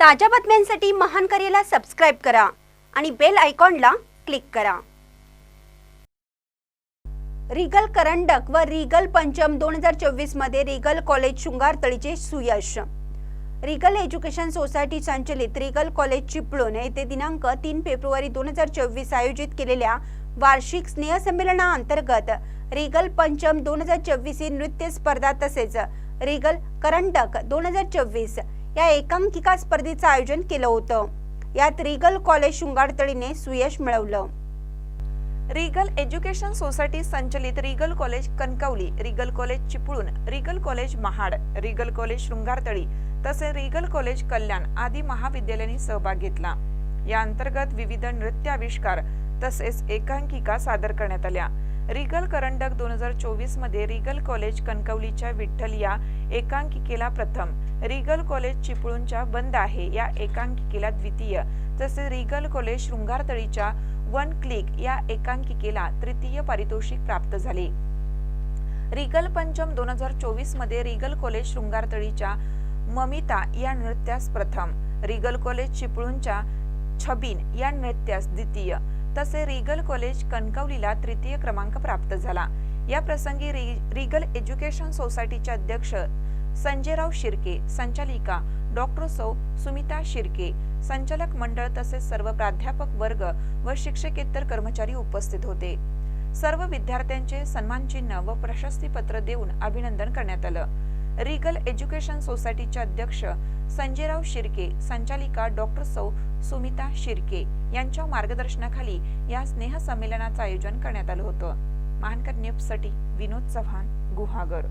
ताज्या बातम्यांसाठी महान करेला सबस्क्राईब करा आणि बेल आयकॉनला क्लिक करा. रिगल करंडक व रिगल पंचम दोन हजार चोवीसमध्ये रिगल कॉलेज शृंगारतळीचे सुयश. रिगल एज्युकेशन सोसायटी संचलित रिगल कॉलेज चिपळूण येथे दिनांक तीन फेब्रुवारी दोन हजार चोवीस आयोजित केलेल्या वार्षिक स्नेहसंमेलनाअंतर्गत रिगल पंचम दोन हजार चोवीस ही नृत्य स्पर्धा तसेच रिगल करंडक दोन हजार चोवीस या एकांकिका स्पर्धेचं आयोजन केलं होतं. यात रिगल कॉलेज शृंगारतळीने सुयश मिळवलं. रिगल एज्युकेशन सोसायटी संचलित Regal college Kankavli Regal college Chiplun Regal college Mahad Regal college Shringartali तसेच रिगल कॉलेज कल्याण आदी महाविद्यालयांनी सहभाग घेतला. या अंतर्गत विविध नृत्य आविष्कार तसेच एकांकिका सादर करण्यात आल्या. रिगल करंडक दोन हजार चोवीसमध्ये रिगल कॉलेज कणकवलीच्या विठ्ठल या एकांकिकेला प्रथम. रिगल कॉलेज चिपळूणच्या बंद आहे या एकांकिकेला द्वितीय. तसेच रिगल कॉलेज शृंगारतळीच्या वन क्लिक या एकांकिकेला तृतीय पारितोषिक प्राप्त झाले. रिगल पंचम दोन हजार चोवीसमध्ये रिगल कॉलेज शृंगारतळीच्या ममिता या नृत्यास प्रथम. रिगल कॉलेज चिपळूणच्या छबीन या नृत्यास द्वितीय. तसे रिगल कॉलेज कणकवलीला तृतीय क्रमांक प्राप्त झाला. या प्रसंगी रिगल एज्युकेशन सोसायटीचे अध्यक्ष संजयराव शिर्के संचालिका डॉक्टर सौ सुमिता शिर्के संचालक मंडळ तसेच सर्व प्राध्यापक वर्ग व शिक्षकेतर कर्मचारी उपस्थित होते. सर्व विद्यार्थ्यांचे सन्मानचिन्ह व प्रशस्तीपत्र देऊन अभिनंदन करण्यात आलं. रिगल एज्युकेशन सोसायटीचे अध्यक्ष संजयराव शिर्के संचालिका डॉक्टर सौ सुमिता शिर्के यांच्या मार्गदर्शनाखाली या स्नेह संमेलनाचं आयोजन करण्यात आलं होतं. महानकर न्यूजसाठी विनोद चव्हाण गुहागर.